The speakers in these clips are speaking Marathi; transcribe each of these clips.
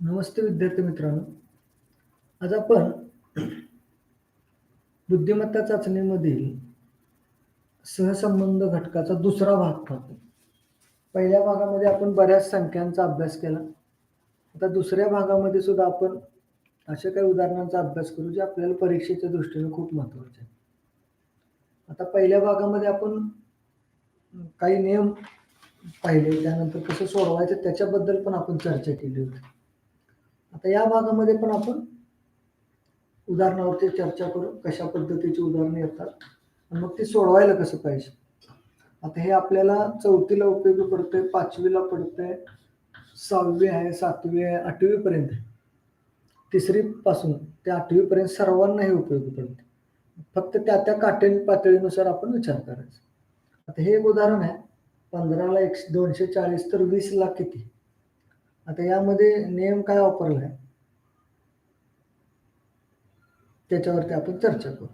नमस्ते विद्यार्थी मित्रांनो. आज आपण बुद्धिमत्ता चाचणीमधील सहसंबंध घटकाचा दुसरा भाग पाहतो. पहिल्या भागामध्ये आपण बऱ्याच संख्यांचा अभ्यास केला. आता दुसऱ्या भागामध्ये सुद्धा आपण अशा काही उदाहरणांचा अभ्यास करू जे आपल्याला परीक्षेच्या दृष्टीने खूप महत्त्वाचे आहे आता पहिल्या भागामध्ये आपण काही नियम पाहिले त्यानंतर कसं सोडवायचं त्याच्याबद्दल पण आपण चर्चा केली होती. आता या भागामध्ये पण आपण उदाहरणावरती चर्चा करू कशा पद्धतीची उदाहरणं येतात आणि मग ती सोडवायला कसं पाहिजे. आता हे आपल्याला चौथीला उपयोगी पडतंय पाचवीला पडतंय सहावी आहे सातवी आहे आठवीपर्यंत तिसरीपासून तिसरी पासून ते आठवीपर्यंत सर्वांना हे उपयोगी पडते फक्त त्या त्या काटेल पातळीनुसार आपण विचार करायचा. आता हे एक उदाहरण आहे पंधराला एकशे दोनशे चाळीस तर वीसला किती? आता यामध्ये नियम काय वापरला आहे? त्याच्यावरती आपण चर्चा करू.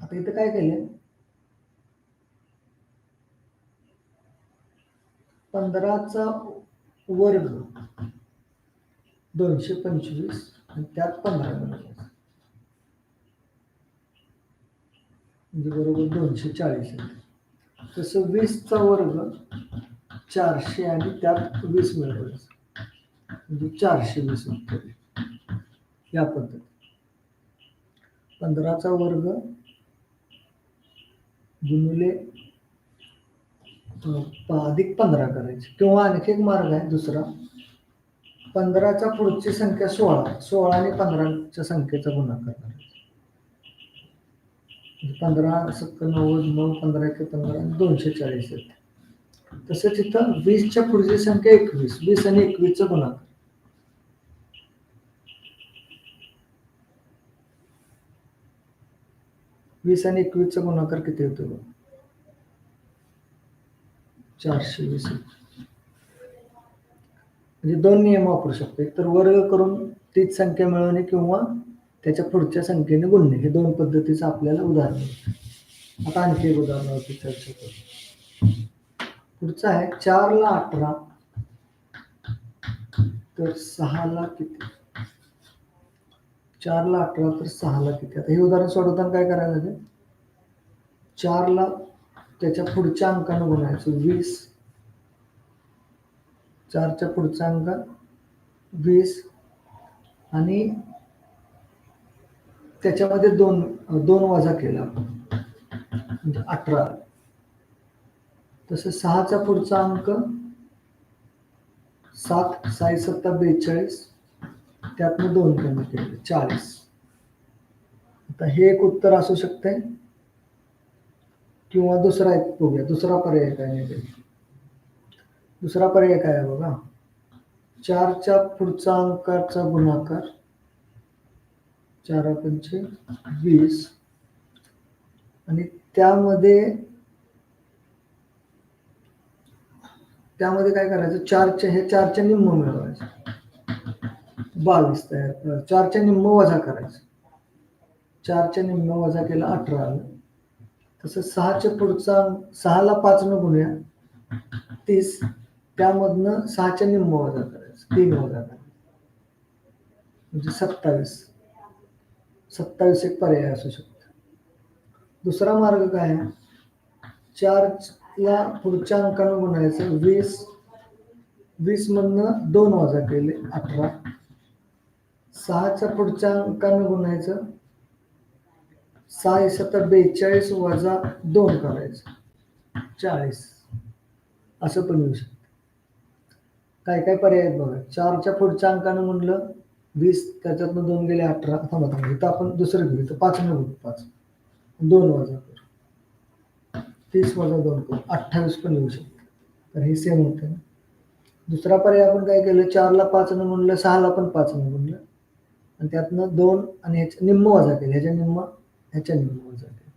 आता इथं काय केलंय? पंधराचा वर्ग दोनशे पंचवीस आणि त्यात पंधरा म्हणजे बरोबर दोनशे चाळीस आहे. तसं वीसचा वर्ग चारशे आणि त्यात वीस मिळवायचं म्हणजे चारशे वीस उत्तर या पद्धती पंधराचा वर्ग गुणिले अधिक पंधरा करायचे. किंवा आणखी एक मार्ग आहे दुसरा. पंधराच्या पुढची संख्या सोळा. सोळा आणि पंधराच्या संख्येचा गुणाकार करायचा पंधरा सत्तर नव्वद नऊ पंधरा एक पंधरा दोनशे चाळीस येते तसंच इथं वीसच्या पुढची संख्या एकवीस वीस आणि एकवीसचा गुणाकार वीस आणि एकवीसचा गुणाकार किती होतो चारशे वीस म्हणजे दोन नियम वापरू शकतो. एकतर वर्ग करून तीच संख्या मिळवणे किंवा त्याच्या पुढच्या संख्येने गुणणे हे दोन पद्धतीचं आपल्याला उदाहरण आता आणखी एक उदाहरणावरती चर्चा करू पुढचं आहे चारला अठरा तर सहाला किती? चारला अठरा तर सहाला किती? आता हे उदाहरण सोडवताना काय करायला लागेल? चारला त्याच्या पुढच्या अंकानं गुणायचं वीस चारच्या पुढचा अंक वीस आणि त्याच्यामध्ये दोन दोन वजा केला. म्हणजे अठरा. तसं सहाचा पुढचा अंक सात साई सत्ता बेचाळीस त्यातनं दोन कमी केले चाळीस. आता हे एक उत्तर असू शकते किंवा दुसरा एक बघूया. दुसरा पर्याय काय नाही दुसरा पर्याय काय आहे बघा? चारच्या पुढचा अंकाचा गुणाकार चार पंचे वीस. आणि त्यामध्ये त्यामध्ये काय करायचं? चारच्या हे चारच्या निम्म मिळवायचं. बावीस तयार चारच्या निम्म वजा करायचं. चारच्या निम्म वजा केला अठरा. आलं तसं सहाच्या पुढचा सहाला पाच न गुणूया तीस. त्यामधनं सहाच्या निम्म वजा करायचं तीन वजा करायचं. म्हणजे सत्तावीस. सत्तावीस एक पर्याय असू शकतो दुसरा मार्ग काय? आहे चारला पुढच्या अंकानं म्हणायचं वीस वीस मधनं दोन वाजा केले अठरा. सहाच्या पुढच्या अंकानं गुणायचं सहा सत्तर बेचाळीस वजा दोन करायचं चाळीस. असं पण येऊ शकतं. काय काय पर्याय आहेत बघा? चारच्या पुढच्या अंकानं म्हणलं वीस त्याच्यातनं दोन गेले अठरा. थांबा थांबा. इथं आपण दुसरं घेऊ. इथं पाच न घेऊ पाच. दोन वजा करू. तीस वजा दोन करू. अठ्ठावीस पण येऊ शकतो. तर हे सेम होतं ना. दुसरा पर्याय आपण काय केलं? चारला पाच न म्हणलं सहाला पण पाच न म्हणलं आणि त्यातनं दोन आणि ह्याच्या निम्म वजा केलं. ह्याच्या निम्म ह्याच्या निम्म वजा केलं.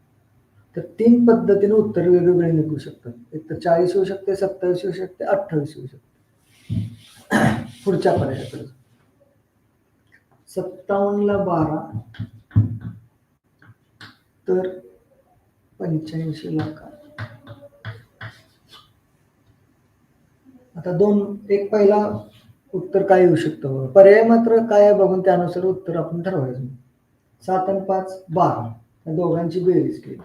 तर तीन पद्धतीने उत्तर वेगवेगळे निघू शकतात. एक तर चाळीस होऊ शकते सत्तावीस होऊ शकते अठ्ठावीस होऊ शकते. पुढच्या पर्यायाकडे सत्तावन्नला बारा. तर पंच्याऐंशी लाख. आता दोन एक पहिला उत्तर काय येऊ शकतं पर्याय मात्र काय बघून त्यानुसार उत्तर आपण ठरवायचं. सात आणि पाच बारा. या दोघांची बेरीज केली.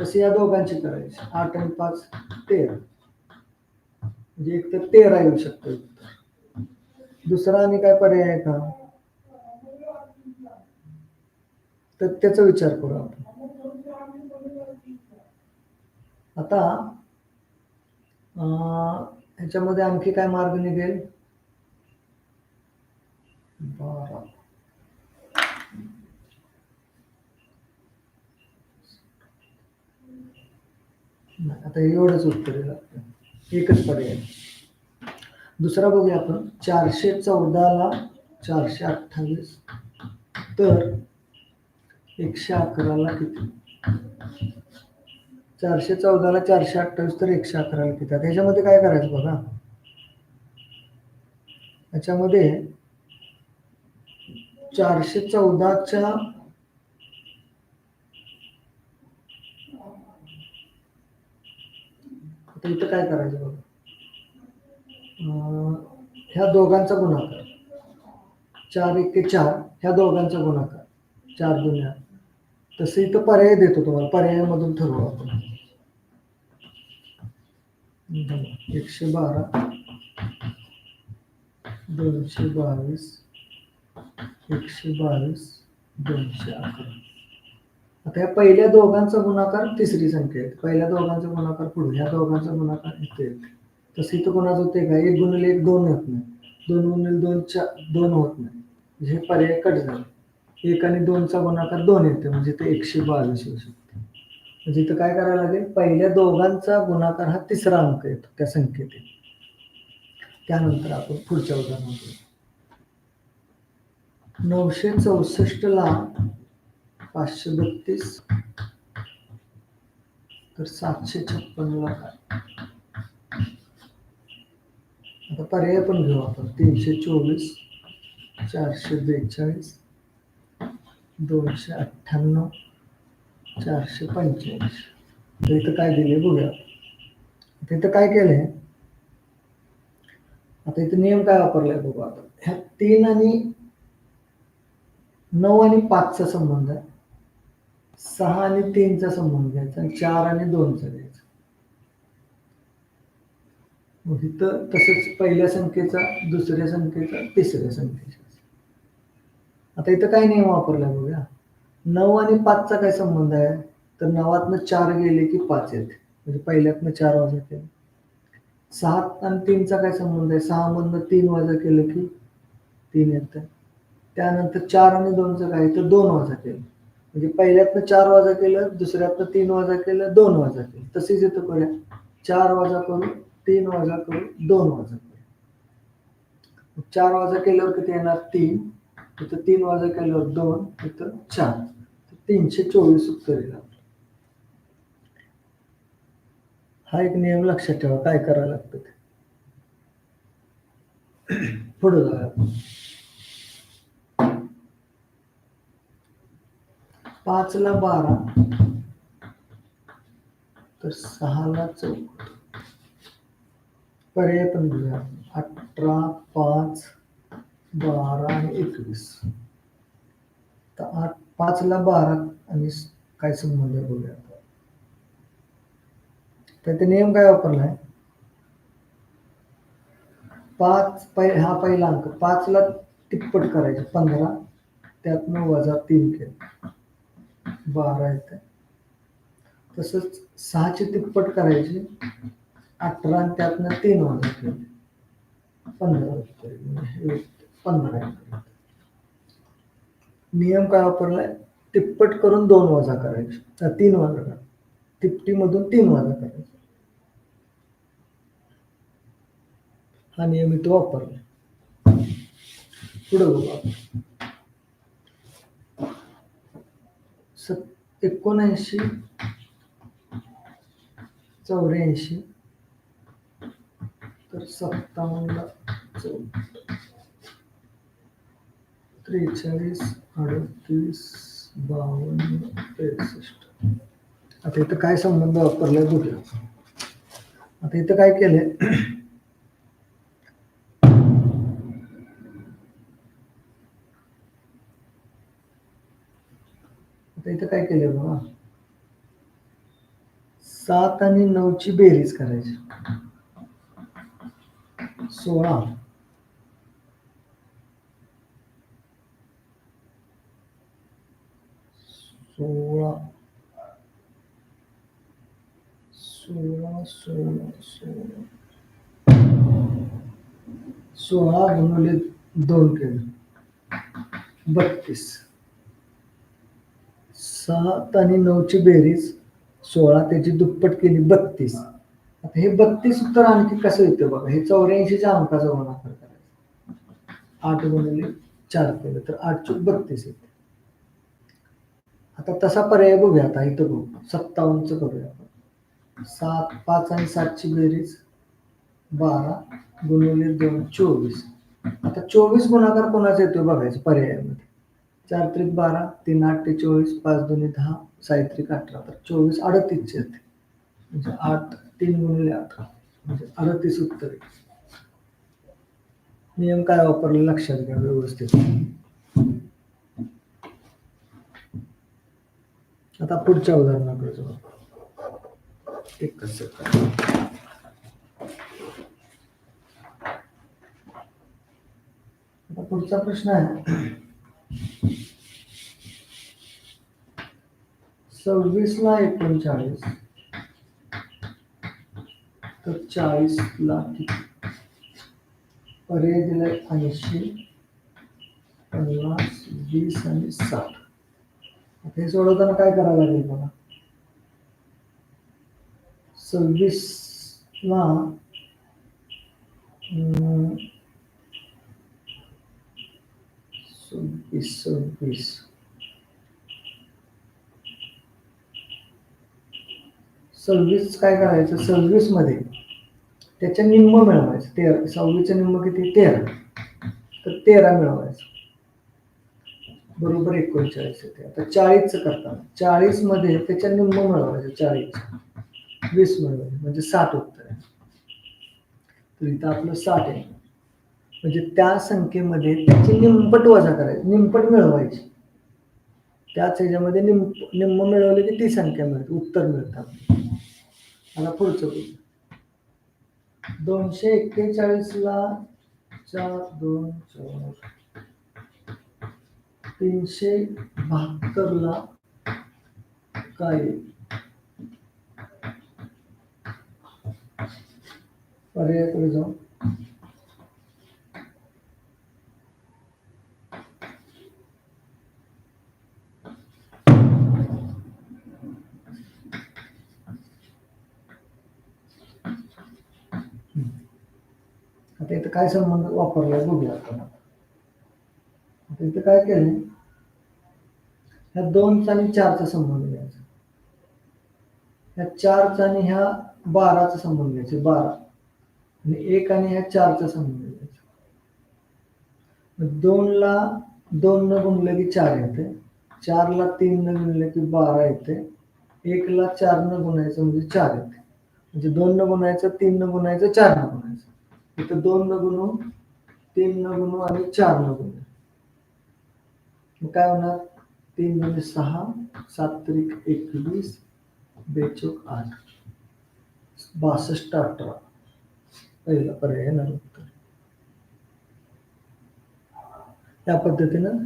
तसे या दोघांची करायची. आठ आणि पाच तेरा. म्हणजे एक तर तेरा येऊ शकतं उत्तर. दुसरा आणि काय पर्याय आहे का? तर त्याचा विचार करू आपण. आता ह्याच्यामध्ये आणखी काय मार्ग निघेल? बर. आता एवढंच उत्तर आहे. लागतं एकच पर्याय दुसरा बघूया आपण. चारशे चौदाला चारशे अठ्ठावीस. तर एकशे अकराला किती? चारशे चौदाला चारशे अठ्ठावीस तर एकशे अकराला किती? आता काय करायचं बघा. याच्यामध्ये चारशे चौदाच्या आता इथं काय करायचं बघा. ह्या दोघांचा गुणाकार. चार एक चार ह्या दोघांचा गुणाकार. चार दुन्या. तसे इथं पर्याय देतो तुम्हाला. पर्यायामधून ठरवू आपण. एकशे बारा. दोनशे बावीस. एकशे बावीस. दोनशे अकरा. आता या पहिल्या दोघांचा गुणाकार तिसरी संख्या आहे. पहिल्या दोघांचा गुणाकार पुढे. ह्या दोघांचा गुणाकार इथे येते तसं इथं कोणाचं होते का? एक गुणिले एक दोन होत नाही. दोन गुणिले दोन चार दोन होत नाही. म्हणजे हे पर्याय कट झाले. एक आणि दोनचा गुणाकार दोन येते. म्हणजे ते एकशे बावीस येऊ शकते. म्हणजे इथं काय करायला लागेल? पहिल्या दोघांचा गुणाकार हा तिसरा अंक येतो त्या संख्येत त्यानंतर आपण पुढच्या उदाहरणात नऊशे नऊशे चौसष्टला पाचशे बत्तीस. तर सातशे छप्पनला काय? आता पर्याय पण घेऊ आपण तीनशे चोवीस चारशे बेचाळीस दोनशे अठ्ठ्याण्णव चारशे पंचेचाळीस. तर इथं काय दिले बघूया. आता इथं काय केलंय? आता इथं नियम काय वापरलाय बघू आता. ह्या तीन आणि नऊ आणि पाचचा संबंध आहे. सहा आणि तीनचा संबंध घ्यायचा आणि चार आणि दोनचा घ्यायचा. मग इथं तसंच पहिल्या संख्येचा दुसऱ्या संख्येचा तिसऱ्या संख्येचा. आता इथं काय नियम वापरला बघूया. नऊ आणि पाचचा काय संबंध आहे? तर नवातनं चार गेले की पाच येते. म्हणजे पहिल्यातनं चार वाजा केले सात आणि तीनचा काय संबंध आहे? सहा मधनं तीन वाजा केलं की तीन येतं. त्यानंतर चार आणि दोनचं काय? तर दोन वाजा केलं. म्हणजे पहिल्यातनं चार वाजा केलं दुसऱ्यातनं तीन वाजा केलं दोन वाजा केलं. तसेच इथं करूया. चार वाजा करून तीन वाजा करू दोन वाजा करू चार वाजा केल्यावर किती येणार? तीन. इथं तीन वाजा केल्यावर दोन इथं चार. तीनशे चोवीस उत्तर येईल हा एक नियम लक्षात ठेवा काय करायला लागतं ते. पुढे जाऊया. आपण. पाचला बारा. तर सहाला चौक. पर्याय पण म्हणजे घेऊया अठरा पाच बारा आणि एकवीस. तर आठ पाचला बारा आणि काय संबंध बघूया तर ते नियम काय वापरलाय? पाच पै हा पहिला अंक. पाचला तिप्पट करायचे. पंधरा त्यातनं वजा तीन केलं. बारा येते तसंच सहाची तिप्पट करायची. अठरा आणि त्यातनं तीन वाजत केले पंधरा पंधरा नियम काय वापरलाय? तिप्पट करून दोन वजा करायचे. तीन वजा करा. तिपटीमधून तीन वजा करायचे. हा नियम इथं वापरलाय. पुढे बघू सत एकोणऐंशी चौऱ्याऐंशी तर सत्तावन्न त्रेचाळीस अडतीस बावन्न त्रेसष्ट. आता इथं काय संबंध वापरलाय बघूया. आता इथं काय केलंय? आता इथं काय केलंय बघा? सात आणि नऊची बेरीज करायची. सोळा. सोळा. सोळा सोळा सोळा. सोळा गुणिले दोन केलं. बत्तीस. सात आणि नऊची बेरीज सोळा त्याची दुप्पट केली बत्तीस. आता हे बत्तीस उत्तर आणखी कसं येतं बघा? हे चौऱ्याऐंशीच्या अंकाचा गुणाकार करायचा. आठ गुणिले चार केलं तर आठ बत्तीस येते. आता तसा पर्याय बघूया. आता इथं बघू. सत्तावन्नच करूया आपण. सात पाच आणि सातची बेरीज बारा गुणिले दोन चोवीस. आता चोवीस गुणाकार कोणाचा येतोय बघायचं पर्यायामध्ये. चार त्रिक बारा तीन आठ ते चोवीस पाच दोन्ही दहा साहित्रिक अठरा. तर चोवीस अडतीसचे येते. म्हणजे आठ तीन गुणिले आठ म्हणजे अडतीस उत्तर. नियम काय वापरले? लक्षात घ्या व्यवस्थित. आता पुढच्या उदाहरणाकडे जाऊ. एकच सेकंद. पुढचा प्रश्न आहे. सव्वीस ला एकोणचाळीस. तर चाळीस लाख. किती पर्याय दिलाय ऐंशी पन्नास वीस आणि साठ. आता हे सोडवताना काय करावं लागेल मला? सव्वीस ला सव्वीस सव्वीस. सव्वीस काय करायचं? सव्वीसमध्ये. त्याच्या निम्म मिळवायचं. तेरा. सव्वीसचं निम्म किती? तेरा. तर तेरा मिळवायचं. बरोबर एकोणचाळीस येते आता चाळीसचं करताना. चाळीसमध्ये त्याच्या निम्म मिळवायचं. चाळीस. वीस मिळवायचं. म्हणजे सात उत्तर आहे. तर इथं आपलं साठ आहे. म्हणजे त्या संख्येमध्ये त्याची निंपट वजा करायची. निंपट मिळवायची. त्याच ह्याच्यामध्ये निम निम्म मिळवले की ती संख्या मिळते. उत्तर मिळतं. मला पुढचं बोल. दोनशे एक्केचाळीस ला चार दोन चार. तीनशे बहात्तर ला काय पर्यायाकडे जाऊ. आता इथं काय संबंध वापरलाय बघूया आपण. आता इथं काय केलं ह्या दोनचा आणि चारचा संबंध घ्यायचा. ह्या चारचा आणि ह्या बाराचा संबंध घ्यायचा बारा. आणि एक आणि ह्या चारचा संबंध घ्यायचा. दोनला दोन न गुणलं की चार येते. चारला तीन न गुणलं की बारा येते. एकला चार न गुणायचं म्हणजे चार येते. म्हणजे दोन न गुणायचं तीन न गुणायचं चार न गुणायचं. इथं दोन न गुणू तीन न गुणू आणि चार न गुणू. मग काय होणार? तीन म्हणजे सहा सात त्रिक एकवीस बेचोक आठ. बासष्ट अठरा. पहिला पर्याय येणार उत्तर. त्या पद्धतीनं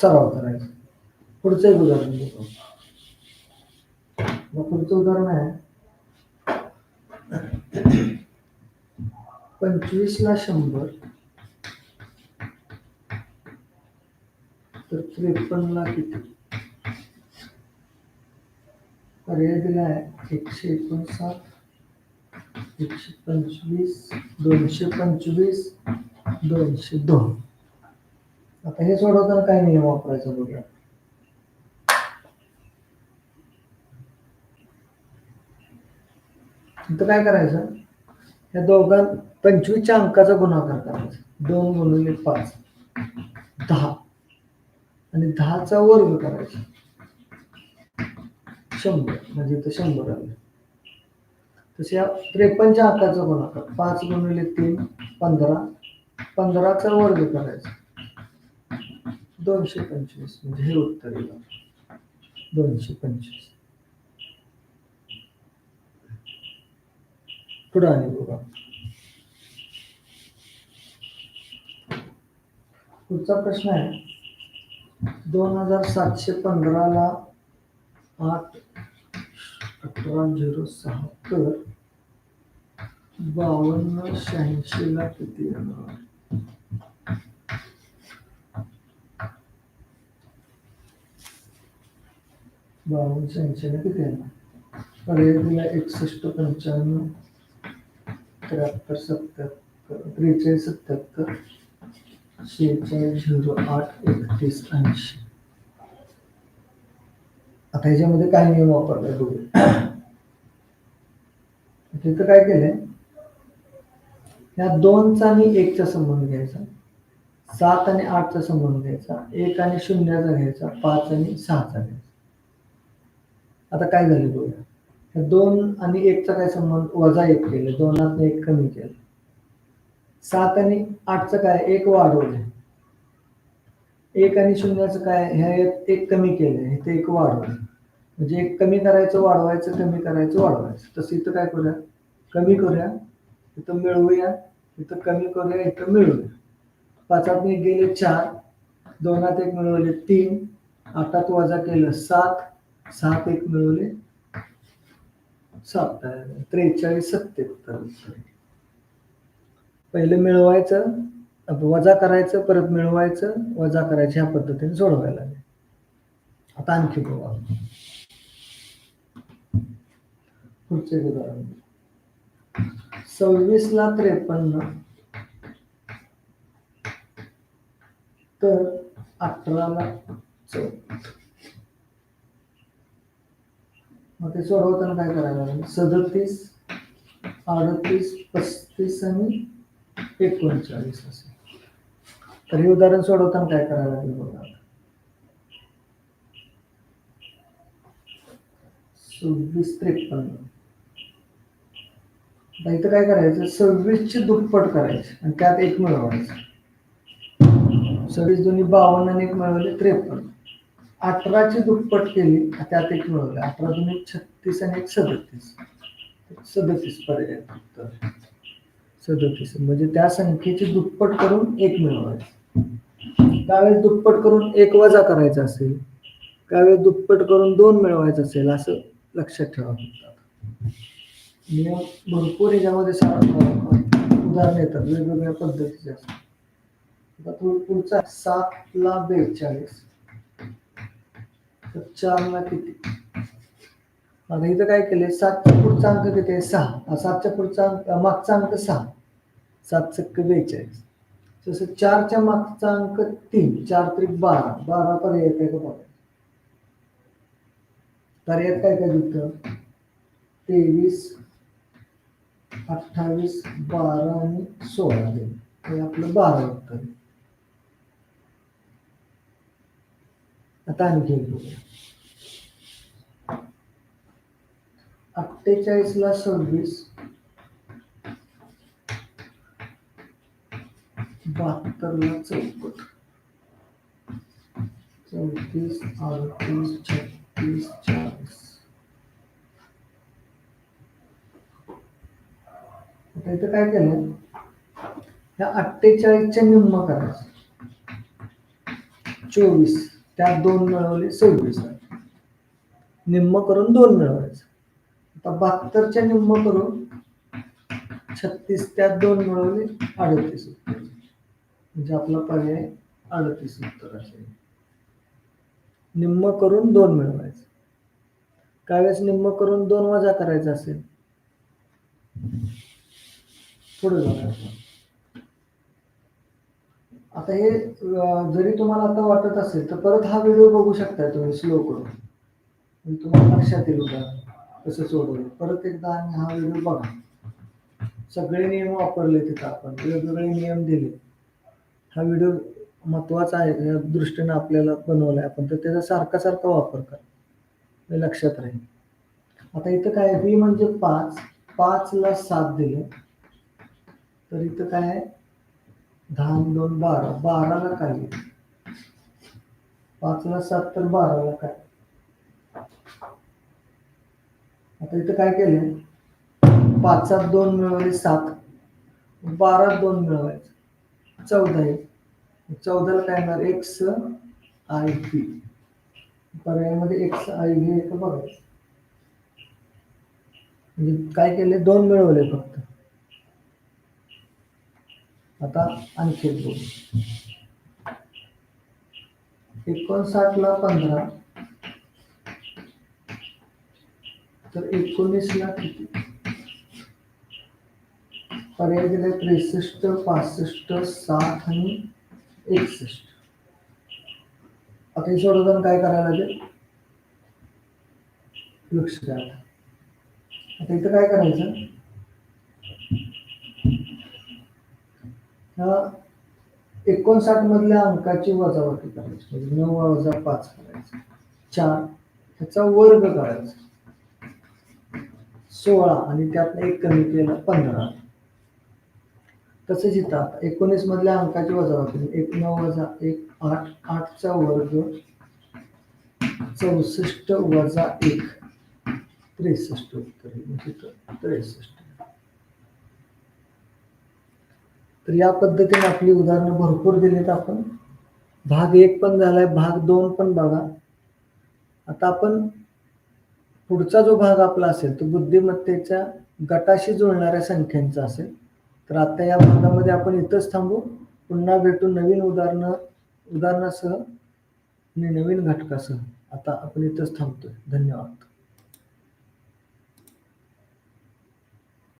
सराव करायचा. पुढचं एक उदाहरण देतो मग पुढचं उदाहरण आहे. पंचवीस ला शंभर. तर त्रेपन्नला किती? पर्याय दिला आहे एकशे एकोणसाठ एकशे पंचवीस दोनशे पंचवीस दोनशे दोन. आता हे सोडवताना काय नियम वापरायचा बघूया. इथं काय करायचं? या दोघां पंचवीसच्या अंकाचा गुणाकार करायचा. दोन गुणिले पाच. दहा. आणि दहाचा वर्ग करायचा. शंभर. म्हणजे इथं शंभर आलं. तसे या त्रेपन्नच्या अंकाचा गुणाकार. पाच गुणिले तीन पंधरा. पंधराचा वर्ग करायचा. दोनशे पंचवीस. म्हणजे हे उत्तर येईल दोनशे पंचवीस. पुढे आणि बघा पुढचा प्रश्न आहे. दोन हजार सातशे पंधराला आठ अठरा झिरो सहा बावन्न शहाऐंशीला किती येणार? बावन्न शहाऐंशीला किती येणार? पर्याय दिला एकसष्ट पंच्याण्णव. त्र्याहत्तर सत्याहत्तर त्रेचाळीस सत्याहत्तर शेहेचाळीस झिरो आठ एकतीस ऐंशी. आता ह्याच्यामध्ये काय नियम वापरलाय बघूया तिथं काय केलंय? या दोनचा आणि एकचा संबंध घ्यायचा. सात आणि आठचा संबंध घ्यायचा. एक आणि शून्याचा घ्यायचा. पाच आणि सहाचा घ्यायचा. आता काय झालं बघूया. दोन आणि एकचा काय संबंध? वजा एक केलं. दोनात एक कमी केलं. सात आणि आठचं काय? एक वाढवलं. एक आणि शून्याचं काय? ह्या एक- एक कमी केलं. हे ते एक वाढवलं. म्हणजे एक कमी करायचं वाढवायचं कमी करायचं वाढवायचं. तसं इथं काय करूया? कमी करूया. इथं मिळवूया. इथं कमी करूया. इथं मिळवूया. पाचात एक गेले चार. दोनात एक मिळवले तीन. आठात वजा केलं सात. सात एक मिळवले सात त्रेचाळीस सत्याहत्तर पहिलं मिळवायचं वजा करायचं परत मिळवायचं वजा करायचं ह्या पद्धतीने सोडवायला लागेल. आता आणखी बघा. पुढचे उदाहरण. सव्वीस ला त्रेपन्न. तर अठराला चौदा. मग ते सोडवताना काय करायला लागेल? सदतीस अडतीस पस्तीस आणि एकोणचाळीस असे तर हे उदाहरण सोडवताना काय करायला लागेल बघा सव्वीस त्रेपन्न. इथं काय करायचं? सव्वीसची दुप्पट करायची आणि त्यात एक मिळवायचं. सव्वीस दोन्ही बावन्न आणि एक मिळवले त्रेपन्न. अठराची दुप्पट केली त्यात एक मिळवलं अठरा दोन्ही छत्तीस आणि एक सदतीस. सदतीस पर्याय उत्तर. सदतीस. म्हणजे त्या संख्येची दुप्पट करून एक मिळवायचं. त्यावेळेस दुप्पट करून एक वजा करायचा असेल त्यावेळेस दुप्पट करून दोन मिळवायचं असेल असं लक्षात ठेवा फक्त. नियम भरपूर याच्यामध्ये सा- उदाहरण येतात वेगवेगळ्या पद्धतीचे असतात. पुढचा सात लाख बेचाळीस. चारला किती? आणि इथं काय केले सातच्या पुढचा अंक किती आहे? सहा. सातच्या पुढचा अंक मागचा अंक सहा. सात चक्क बेचाळीस. जसं चारच्या मागचा अंक तीन. चार त्रिक बारा. बारा पर्याय काय का बघा? पर्याय काय काय दिलं? तेवीस अठ्ठावीस बारा आणि सोळा. देईल हे आपलं बारा उत्तर आता आणखी एक बघूया अठ्ठेचाळीस ला सव्वीस. बहात्तरला चौकट चौतीस अडतीस छत्तीस चाळीस. आता इथं काय केलं ह्या अठ्ठेचाळीसच्या निम्म करायचं. चोवीस. त्यात दोन मिळवले सव्वीस निम्म करून दोन मिळवायचं. आता बहात्तरच्या निम्म करून छत्तीस त्यात दोन मिळवले अडतीस उत्तर. म्हणजे आपला पर्याय अडतीस उत्तर असेल. निम्म करून दोन मिळवायचं. त्यावेळेस निम्म करून दोन वजा करायचं असेल. पुढे जाणार आता हे जरी तुम्हाला आता वाटत असेल तर परत हा व्हिडिओ बघू शकता तुम्ही स्लो करून. तुम्हाला लक्षात येईल उद्या कसं सोडवलं. परत एकदा आम्ही हा व्हिडिओ बघा. सगळे नियम वापरले तिथं आपण वेगवेगळे नियम दिले. हा व्हिडिओ महत्त्वाचा आहे या दृष्टीने आपल्याला बनवला आहे आपण तर त्याचा सारखा सारखा वापर करा. हे लक्षात राहील आता इथं काय व्ही म्हणजे पाच. पाचला सात दिले. तर इथं काय आहे? दहा दोन बारा. बाराला काय? पाचला सात तर बाराला काय? आता इथं काय केलंय पाचात दोन मिळवले सात. बारात दोन मिळवायचे. चौदा एक. चौदाला काय येणार? X I P. पर्यायामध्ये एक्स आय व्ही एक बघायचं. म्हणजे काय केले? दोन मिळवले फक्त. आता आणखी एक दोन एकोणसाठला पंधरा तर एकोणीसला किती? पर्याय दिले त्रेसष्ट पासष्ट साठ आणि एकसष्ट. आता हे सोडवताना काय करायला लागेल? लक्ष द्या आता इथं काय करायचं? ह्या एकोणसाठ मधल्या अंकाची वजावटी करायची. म्हणजे नऊ वजा पाच करायचं. चार ह्याचा वर्ग करायचा. सोळा आणि त्यातनं एक कमी केला पंधरा. तसेच इथं आता एकोणीस मधल्या अंकाची वजावटी. एक नऊ वजा एक आठ आठचा वर्ग चौसष्ट वजा एक. त्रेसष्ट उत्तर. म्हणजे त्रेसष्ट. तर या पद्धतीने आपली उदाहरणं भरपूर दिलीत आपण. भाग एक पण झालाय भाग दोन पण बघा. आता आपण पुढचा जो भाग आपला असेल तो बुद्धिमत्तेच्या गटाशी जुळणाऱ्या संख्यांचा असेल. तर आता या भागामध्ये आपण इथंच थांबू. पुन्हा भेटू नवीन उदाहरणं उदाहरणासह आणि नवीन घटकासह. आता आपण इथंच थांबतोय. धन्यवाद.